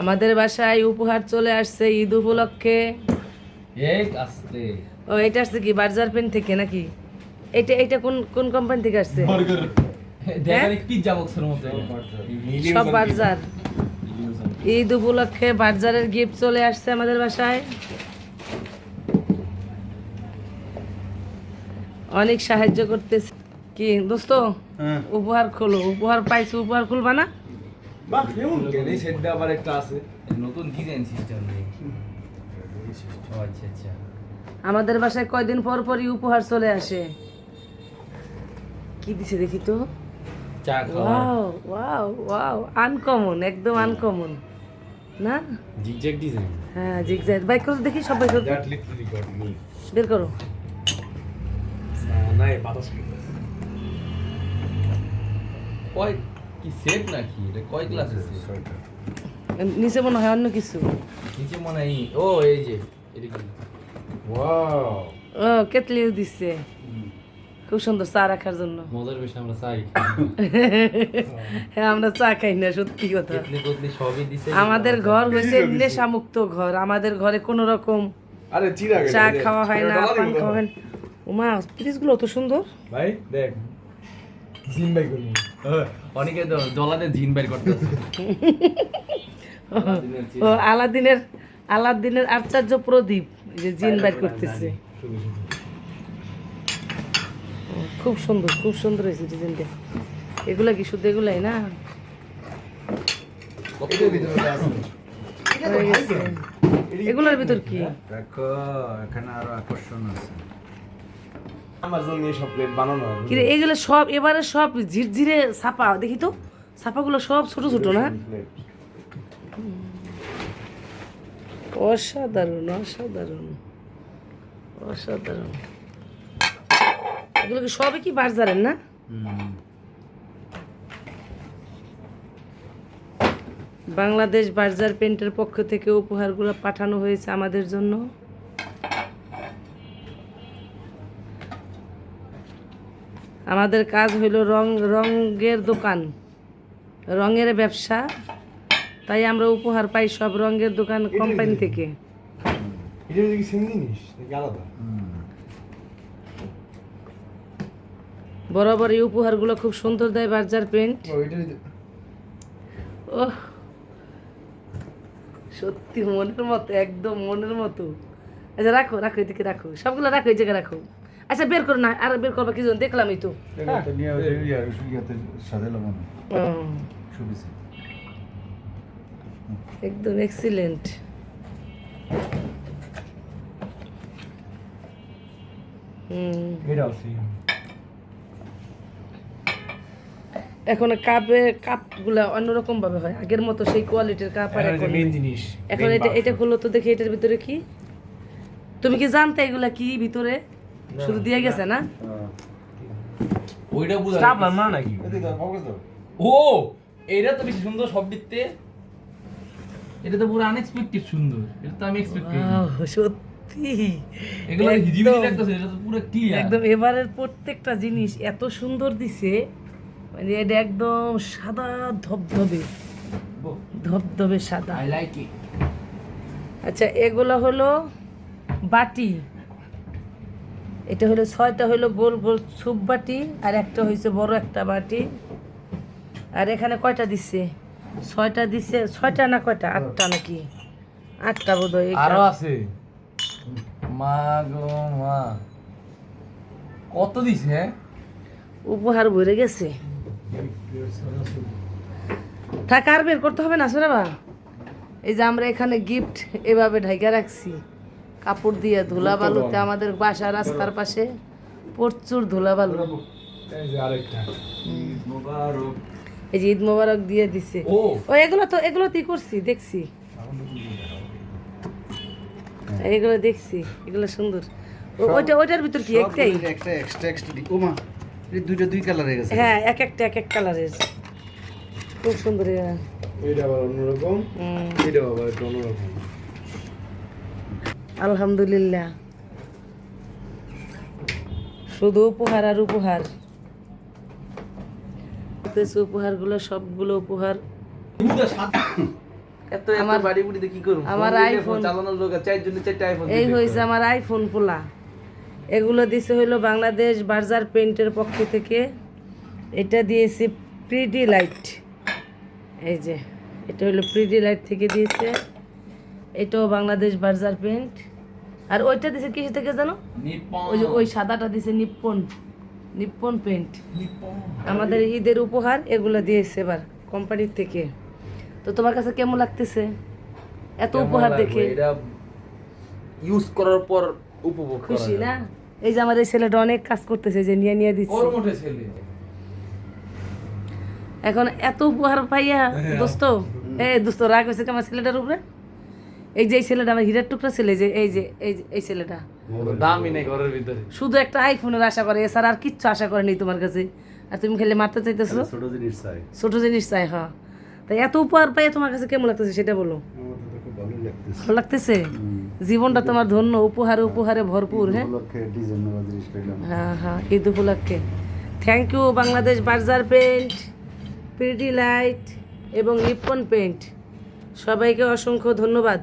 আমাদের বাসায় উপহার চলে আসছে ঈদ উপলক্ষে। ও এটা আসছে কি বার্জার পেন থেকে নাকি? এটা এটা কোন কোন কোম্পানি থেকে আসছে? মতো সব বার্জার। ঈদ উপলক্ষে বার্জারের গিফট চলে আসছে আমাদের বাসায়। অনেক সাহায্য করতেছে। কি দোস্ত? হ্যাঁ। উপহার খোলো উপহার পাইছো উপহার খুলবা না? বাহ কেমন? কেন এই সেটটা আবার একটা আছে? নতুন ডিজাইন সিস্টেম নেই। আচ্ছা আচ্ছা। আমাদের বাসায় কয়দিন পর পরই উপহার চলে আসে। কি দিছে দেখি তো? চা ওয়াও ওয়াও ওয়াও আনকমন একদম আনকমন না? জিগজ্যাগ ডিজাইন হ্যাঁ জিগজ্যাগ বাইক করো দেখি সব বাইক করো। দ্যাট লিটারালি গট মি বের করো। না এই বাতাস কি কয় কি সেট নাকি? এটা কয় ক্লাস আছে নিচে মনে হয় অন্য কিছু। নিচে মনে হয় ও এই যে এটা কি? ওয়াও। ও দিচ্ছে খুব সুন্দর চা রাখার জন্য। মজার বেশি আমরা চাই হ্যাঁ আমরা চা খাই না সত্যি কথা। আমাদের ঘর হয়েছে নেশামুক্ত ঘর। আমাদের ঘরে কোনো রকম আরে চিরা গেল চা খাওয়া হয় না পান খাওয়া হয় না। উমা ফ্রিজগুলো তো সুন্দর। ভাই দেখ। জিম বাই করব। অনেকে জিন বের করতেছে আলাদিনের চিজ। ও আলাদিনের আলাদিনের আচার্য প্রদীপ যে জিন বাইর করতেছে। খুব সুন্দর খুব সুন্দর হয়েছে ডিজাইনটা এগুলা কি শুধু এগুলাই না? এগুলোর ভিতর কি? দেখো এখানে আরও আকর্ষণ আছে। আমার জন্য সব প্লেট বানানো কিরে এগুলো সব এবারে সব ঝিরঝিরে ছাপা দেখি তো ছাপাগুলো সব ছোট ছোট না? অসাধারণ অসাধারণ অসাধারণ। এগুলো কি সবই কি বাজারের না? বাংলাদেশ বার্জার পেন্টের পক্ষ থেকে উপহারগুলো পাঠানো হয়েছে আমাদের জন্য। আমাদের কাজ হইল রং রঙের দোকান। রঙের ব্যবসা। তাই আমরা উপহার পাই সব রঙের দোকান কোম্পানি থেকে। বরাবর এই উপহারগুলো খুব সুন্দর দেয় বার্জার পেন্ট ও সত্যি মনের মতো একদম মনের মতো। আচ্ছা রাখো রাখো এদিকে রাখো। সবগুলো রাখো এই জায়গায় রাখো। আচ্ছা বের করো না আর বের করবা কি জন্য দেখলামই তো। সুবিছে একদম এক্সিলেন্ট এখন কাপে কাপগুলো অন্যরকম ভাবে হয়। আগের মতো সেই কোয়ালিটির কাপ আর এখন জিনিস এখন এটা এটা খুললো তো দেখি এটার ভিতরে কি? তুমি কি জানতে এগুলা কি ভিতরে? শুধু দিয়ে গেছে না? ওইটা বুঝা স্টাপলার না নাকি? এদিকে ফোকাস দাও ও এটা তো বেশি সুন্দর সব দিকতে এটা তো পুরো আনএক্সপেক্টেড সুন্দর। এটা তো আমি এক্সপেক্ট করি Wow, সত্যি। এগুলো হিজিবিজি লাগতেছে এটা তো পুরো ক্লিয়ার একদম এবারের প্রত্যেকটা জিনিস এত সুন্দর দিছে মানে এটা একদম সাদা ধবধবে। ধবধবে সাদা। আই লাইক ইট আচ্ছা এগুলো হলো বাটি। এটা হলো ছয়টা হলো গোল গোল সুপ বাটি আর একটা হয়েছে বড় একটা বাটি। আর এখানে কয়টা দিচ্ছে ছয়টা দিচ্ছে ছয়টা না কয়টা? আটটা নাকি? আটটা বোধ হয় আরও আছে। মা গো মা। কত দিছে হ্যাঁ? উপহার ভরে গেছে। থাক আর বের করতে হবে না শোনা বা এই যে আমরা এখানে গিফট এভাবে ঢাইকা রাখছি। কাপড় দিয়ে ধুলা বালুতে আমাদের বাসা রাস্তার পাশে প্রচুর ধুলা বালু এই যে মোবারক। ঈদ মোবারক দিয়ে দিছে। ও। ও এগুলো তো এগুলো তুই করছি দেখছি। এগুলো দেখছি এগুলো সুন্দর। ওইটা ওইটার ভিতর কি একটাই? একটা এক্সট্রা এক্সট্রা ওমা এই দুইটা দুই কালার হয়ে গেছে। হ্যাঁ এক একটা এক এক কালারের খুব সুন্দর এটা আবার অন্যরকম। এটা আবার একটু অন্যরকম। আলহামদুলিল্লাহ। শুধু উপহার আর উপহার। উপহারগুলো সবগুলো উপহার। এত আমার- বাড়ি বুড়িতে কি করব? আমার ফোন দিলে iPhone- ফোন চালানোর লোক চারটে আইফোন এই আমার আইফোন পোলা এগুলো দিছে হইল বাংলাদেশ বার্জার পেন্টের পক্ষ থেকে। এটা দিয়েছে প্রিডি লাইট এই যে এটা হলো প্রিডি লাইট থেকে দিয়েছে। এটাও বাংলাদেশ বার্জার পেন্ট। আর ওইটা দিছে কিসে থেকে জানো? ওই যে ওই সাদাটা দিছে নিপ্পন। Nippon paint. আমাদের ঈদের উপহার এগুলো দিয়েছে এবার কোম্পানির থেকে। তো তোমার কাছে কেমন লাগতেছে? এত উপহার দেখে। ইউজ করার পর উপভোগ খুশি না? এই যে আমার এই ছেলেটা অনেক কাজ করতেছে যে নিয়ে নিয়ে দিচ্ছে। ওর মোটে ছেলে। এখন এত উপহার পাইয়া দোস্ত। এই দোস্ত রাগ হয়েছে কি আমার ছেলেটার উপরে? এই যে এই ছেলেটা আমার হীরার টুকরা ছেলে যে এই যে এই যে এই ছেলেটা। দামই নেই ঘরের ভিতরে। শুধু একটা আইফোনের আশা করে এছাড়া আর কিচ্ছু আশা করেনি তোমার কাছে। আর তুমি খেলে মারতে চাইতেছো? ছোট জিনিস চাই। ছোট জিনিস চাই হ্যাঁ। তাই এত উপহার পাই তোমার কাছে কেমন লাগতেছে সেটা বলো? ভালো লাগতেছে। জীবনটা তোমার ধন্য উপহারে উপহারে ভরপুর হ্যাঁ? হ্যাঁ হ্যাঁ ঈদ উপলক্ষে। Thank you Bangladesh Berger paint pretty light এবং নিপ্পন পেন্ট সবাইকে অসংখ্য ধন্যবাদ।